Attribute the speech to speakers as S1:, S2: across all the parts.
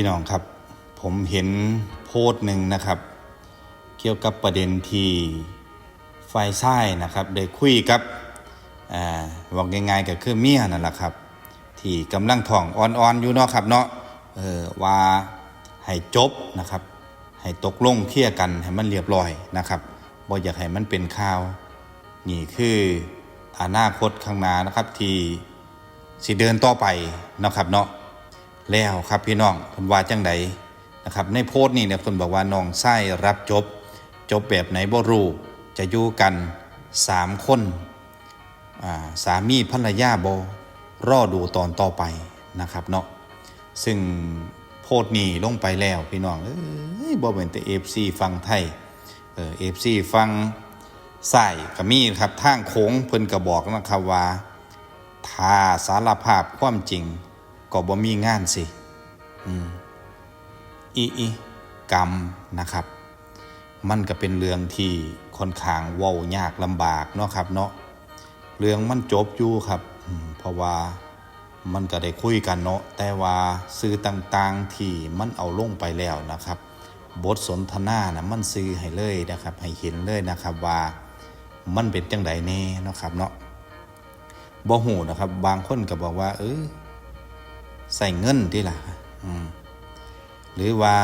S1: พี่น้องครับ ผมเห็นโพสต์หนึ่งนะครับ เกี่ยวกับประเด็นที่ไฟไส้นะครับได้คุยกับอ่าบอกง่ายๆก็คือเมียนั่นแหละครับ ที่กำลังท้องอ่อนๆอยู่เนาะครับเนาะเออว่าให้จบนะครับ ให้ตกลงเคลียร์กันให้มันเรียบร้อยนะครับบ่อยากให้มันเป็นข่าว นี่คืออนาคตข้างหน้านะครับที่สิเดินต่อไปเนาะครับเนาะ แล้วครับพี่น้องเพิ่นว่าจังใดนะครับในโพสต์นี่เนี่ยเพิ่นบอกว่าน้องไส้รับจบ จบแบบไหนบ่รู้จะอยู่กันสามคนาสามีภรรยาบ่รอดูตอนต่อไปนะครับเนาะซึ่งโพสต์นี้ลงไปแล้วพี่น้องเอ้ยบ่เป็นแต่ FC ฟังไทยเออ FC ฟังใส่ก็มีครับทางโค้งเพิ่นก็บอกนะครับว่าถ้าสารภาพความจริง ก็บ่มีงานสิอีอีกรรมนะครับ มันก็เป็นเรื่องที่ค่อนข้างว้ายากลำบากเนาะครับเนาะเรื่องมันจบอยู่ครับเพราะว่ามันก็ได้คุยกันเนาะแต่ว่าสื่อต่างๆที่มันเอาลงไปแล้วนะครับ บทสนทนานะมันซื้อให้เลยนะครับ ให้เห็นเลยนะครับว่ามันเป็นจังใดแน่เนาะครับเนาะบ่หูนะครับ บางคนก็บอกว่า เออ ใส่เงินที่ล่ะหรือว่า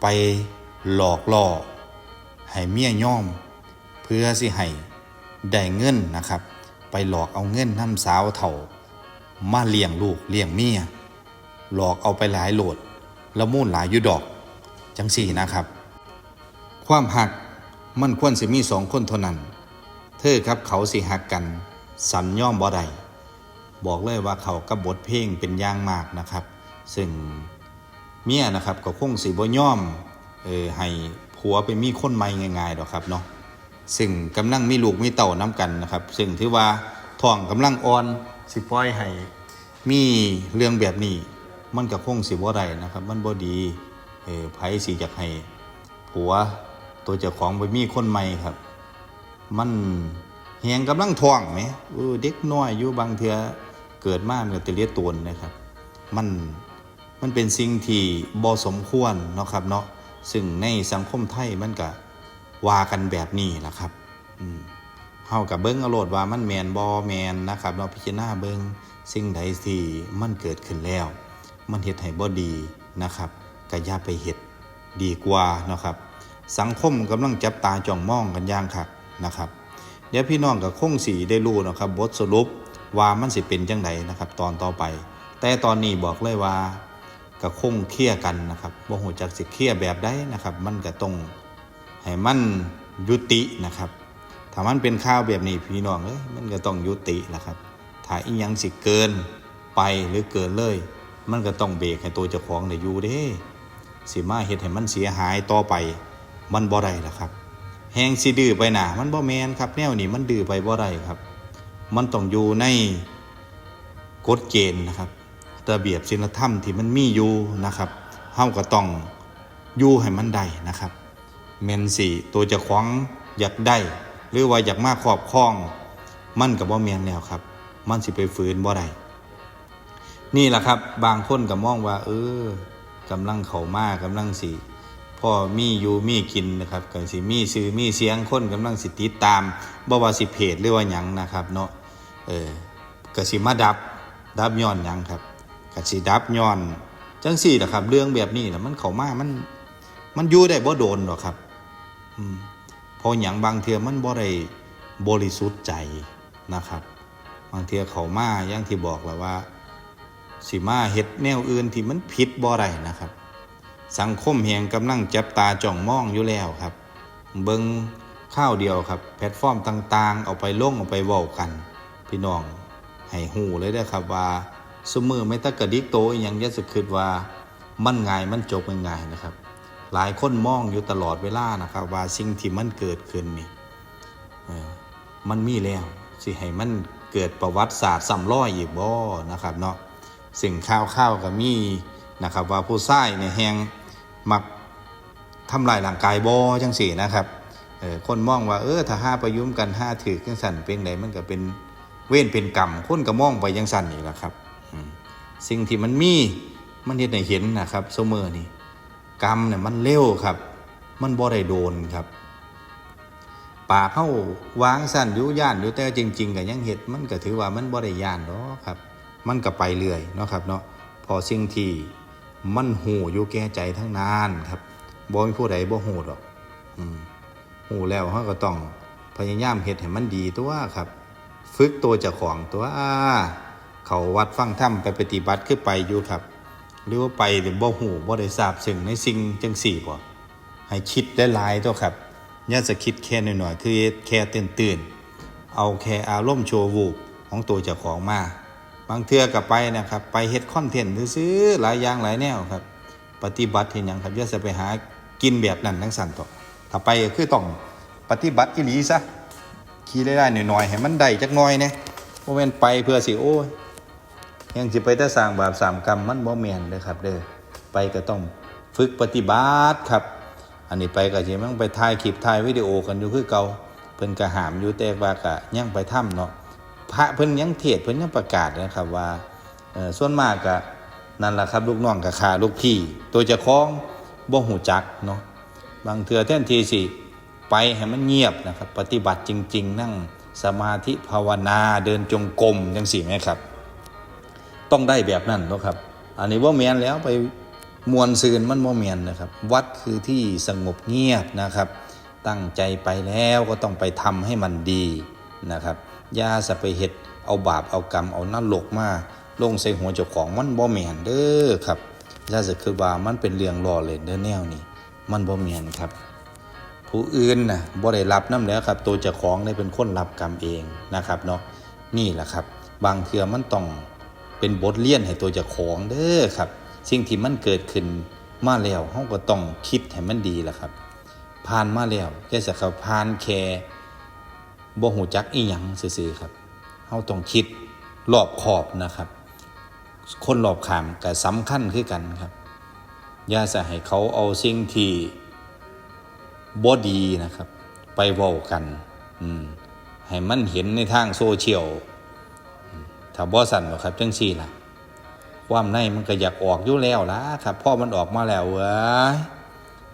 S1: ไปหลอกล่อให้เมียย่อม เพื่อสิให้ได้เงินนะครับ ไปหลอกเอาเงินน้ำสาวเถ่า มาเลี้ยงลูกเลี้ยงเมียหลอกเอาไปหลายโหลดละมูลหลายยุดอก จังสี่นะครับ ความหักมันควรสิมีสองคนเท่านั้น เธอครับเขาสิหักกัน สันย่อมบ่ได้ บอกเลยว่าเขากับบทเพลงเป็นอย่างมากนะครับ ซึ่งเมียนะครับก็คงสิบ่ย่อมเออให้ผัวไปมีคนใหม่ง่ายๆดอกครับเนาะซึ่งกำลังมีลูกมีเต่าน้ำกันนะครับ ซึ่งถือว่าท้องกำลังอ่อนสิปล่อยให้มีเรื่องแบบนี้ มันก็คงสิบ่ได้นะครับ มันบ่ดีเออไผสิอยากให้ผัวตัวเจ้าของไปมีคนใหม่ครับ มันแหงกำลังท้องไหมเออเด็กน้อยอยู่บางเทือ เกิดมามันก็จะเลียตนนะครับ มันมันเป็นสิ่งที่บ่สมควรเนาะครับเนาะซึ่งในสังคมไทยมันก็ว่ากันแบบนี้แหละครับอืมเฮากับเบิ้งอโลดว่ามันแมนบอแมนนะครับ เราพิจารณาเบิ้งสิ่งใดที่มันเกิดขึ้นแล้ว มันเฮ็ดให้บ่ดีนะครับก็อย่าไปเฮ็ดดีกว่าเนาะครับ สังคมกำลังจับตาจ้องมองกันอย่างคักนะครับ เดี๋ยวพี่น้องกับคงสีได้รู้นะครับ บทสรุป ว่ามันสิเป็นจังไดนะครับ ตอนต่อไป แต่ตอนนี้บอกเลยว่าก็คงเคลียกันนะครับว่าหัวจักสิเคลียแบบใดนะครับ มันก็ต้องให้มันยุตินะครับถ้ามันเป็นข้าวแบบนี้พี่น้องเอ้ยมันก็ต้องยุตินะครับถ้าอีหยังสิเกินไปหรือเกินเลย มันก็ต้องเบรกให้ตัวเจ้าของได้อยู่เด้สิมาเฮ็ดให้มันเสียหายต่อไป มันบ่ได้ละครับ แหงสิดื้อไปหนามันบ่แมนครับ แนวนี้มันดื้อไปบ่ได้ครับ มันต้องอยู่ในกฎเกณฑ์นะครับระเบียบศีลธรรมที่มันมีอยู่นะครับเฮาก็ต้องอยู่ให้มันได้นะครับแม่นสิตัวจะขวางอยากได้ หรือว่าอยากมากครอบครอง มันก็บ่แม่นแล้วครับ มันสิไปฝืนบ่ได้นี่แหละครับบางคนก็มองว่า เออกำลังเขามากกำลังสิพ่อมีอยู่มีกินนะครับก็สิมีซื้อมีเสียงคนกำลังสิติดตามบ่ว่าสิเพจหรือว่าหยังนะครับเนาะ เออก็สิมาดับดับย้อนยังครับก็สิดับย้อนจังสี่แหละครับ เรื่องแบบนี้นะมันเข้ามามัน มันอยู่ได้บ่โดนหรอกครับอพอหยังบางเทือมันบ่ได้บริสุทธิ์ใจนะครับ บางเทือเขามาอย่างที่บอกแล้วว่า สิมาเฮ็ดแนวอื่นที่มันผิดบ่ได้นะครับ สังคมแห่งกำลังจับตาจ้องมองอยู่แล้วครับ เบิงข้าวเดียวครับ แพลตฟอร์มต่าง ๆ เอาไปลงเอาไปเว้ากัน พี่น้องให้หูเลยเด้ครับว่าสมือไม่ตะกระดิกโตอหยังยะสึกคิดว่ามันง่ายมันจบง่ายนะครับ หลายคนมองอยู่ตลอดเวลานะครับ ว่าสิ่งที่มันเกิดขึ้นนี่มันมีแล้วสิให้มันเกิดประวัติศาสตร์ซ้ำร้อยอีกบ่นะครับเนาะสิ่งข้าวข้าวก็มีนะครับ ว่าผู้ชายในแหงมักทำลายร่างกายบอจังสี่นะครับคนมองว่าเออถ้าห้าประยุมกันห้าถือจังสันเป็นไดมันก็เป็น เว้นเป็นกรรมคนก็มองไปจังสันนี่แหละครับสิ่งที่มันมีมันเห็นให้เห็นนะครับโซเมอนี่กรรมเนี่ยมันเร็วครับ มันบ่ได้โดนครับปากเข้าวางสั้นอยุย่านอยู่แต่จริง ๆก็ยังเห็ดมันก็ถือว่ามันบ่ได้ย่านเนาะครับ มันก็ไปเรื่อยเนาะครับเนาะพอสิ่งที่มันหูอยู่แก่ใจทั้งนานครับบ่มีผู้ใดบ่หูดอกหูแล้วเขาก็ต้องพยายามเฮ็ดให้มันดีตัวครับ ฝึกตัวเจ้าของตัวเขาวัดฟังถ้ำไปปฏิบัติคือไปอยู่ครับ หรือว่าไปหรือบ่หูบ่ได้ทราบซึ่งในสิ่งจังสี่บ่ให้คิดได้หลายตัวครับอย่าจะคิดแค่หน่อยๆคือแค่ตื่นตื่นเอาแค่อารมณ์โชว์วูบของตัวเจ้าของมา บางเทื่อกับไปนะครับ ไปเฮ็ดคอนเทนต์ซื้อหลายอย่างหลายแนวครับ ปฏิบัติเห็นอย่างครับอย่าจะไปหากินแบบนั้นทั้งสันต่อถ้าไปคือต้องปฏิบัติอีหลีซะ ขี่ได้ได้หน่อยๆให้มันได้จักหน่อยเนี่ยโมเมนไปเพื่อสิโอ้ยยังสิไปแต่สร้างบาปสามกรรมมันบ่แม่นเลยครับ เด้อไปก็ต้องฝึกปฏิบัติครับ อันนี้ไปก็สิมันไปถ่ายคลิปถ่ายวิดีโอกันอยู่คือเก่าเพิ่นก็หามอยู่แต่ว่าก็ยังไปถ้ำเนาะพระเพิ่นยังเทศเพิ่นยังประกาศนะครับว่าเออส่วนมากก็นั่นแหละครับลูกน้องกับขาลูกพี่ ตัวจะคล้องบ่หูจักเนาะบางเทือแท่นทีสิ ไปให้มันเงียบนะครับ ปฏิบัติจริง ๆ นั่งสมาธิภาวนาเดินจงกรมจังสี่ไหมครับ ต้องได้แบบนั้นนะครับ อันนี้ว่าเมียนแล้วไปมวลซืนมันว่าเมียนนะครับ วัดคือที่สงบเงียบนะครับ ตั้งใจไปแล้วก็ต้องไปทำให้มันดีนะครับยาสะไปเฮ็ดเอาบาปเอากรรมเอานรกมาลงใส่หัวเจ้าของมันบ่แม่นเด้อครับยาจะคือว่ามันเป็นเรื่องล้อเล่นเด้อแนวนี้มันบ่แม่นครับ ผู้อื่นนะบ่ได้รับน้ำแล้วครับ ตัวเจ้าของได้เป็นคนรับกรรมเองนะครับเนาะนี่แหละครับ บางเทื่อมันต้องเป็นบทเรียนให้ตัวเจ้าของเด้อครับ สิ่งที่มันเกิดขึ้นมาแล้วเฮาก็ต้องคิดให้มันดีแหละครับ ผ่านมาแล้วแค่สักผ่านแค่บ่หูจักอีหยังซื่อๆครับเฮาต้องคิดรอบขอบนะครับ คนรอบข้ามก็สำคัญคือกันครับอย่าจะให้เขาเอาสิ่งที่ บ่ดีนะครับ ไปเว้ากัน อืมให้มันเห็นในทางโซเชียลถ้าบ่สั่นหรอกครับจังซี่ล่ะ ความในมันก็อยากออกอยู่แล้วล่ะครับพ่อมันออกมาแล้วเว้ย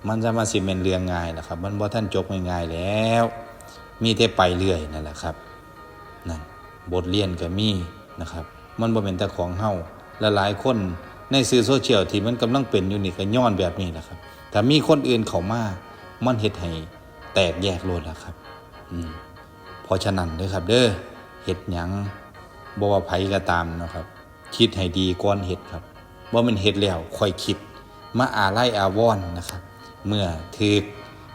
S1: มันจะมาสิเป็นเรื่องง่ายนะครับ มันบ่ท่านจบง่ายๆแล้ว มีแต่ไปเรื่อยนั่นแหละครับนั่นบทเรียนก็มีนะครับ มันบ่เป็นแต่ของเฮาและหลายคนในสื่อโซเชียลที่มันกำลังเป็นอยู่นี่ก็ย้อนแบบนี้แหละครับแต่มีคนอื่นเขามา มันเฮ็ดให้แตกแยกโลดแล้วครับ อืมเพราะฉะนั้นเด้อครับ เด้อเฮ็ดหยังบ่ว่าไผก็ตามนะครับ คิดให้ดีก่อนเฮ็ดครับว่ามันเฮ็ดแล้วค่อยคิด มาอาไล่อาวอนนะครับ เมื่อถือ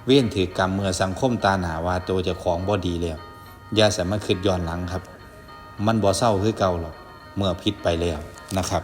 S1: เว้นถือกรรมเมื่อสังคมตาหนาว่าตัวจะของบ่ดีแล้วอย่าสามารถคิดย้อนหลังครับ มันบ่เศร้าคือเก่าหรอกเมื่อผิดไปแล้วนะครับ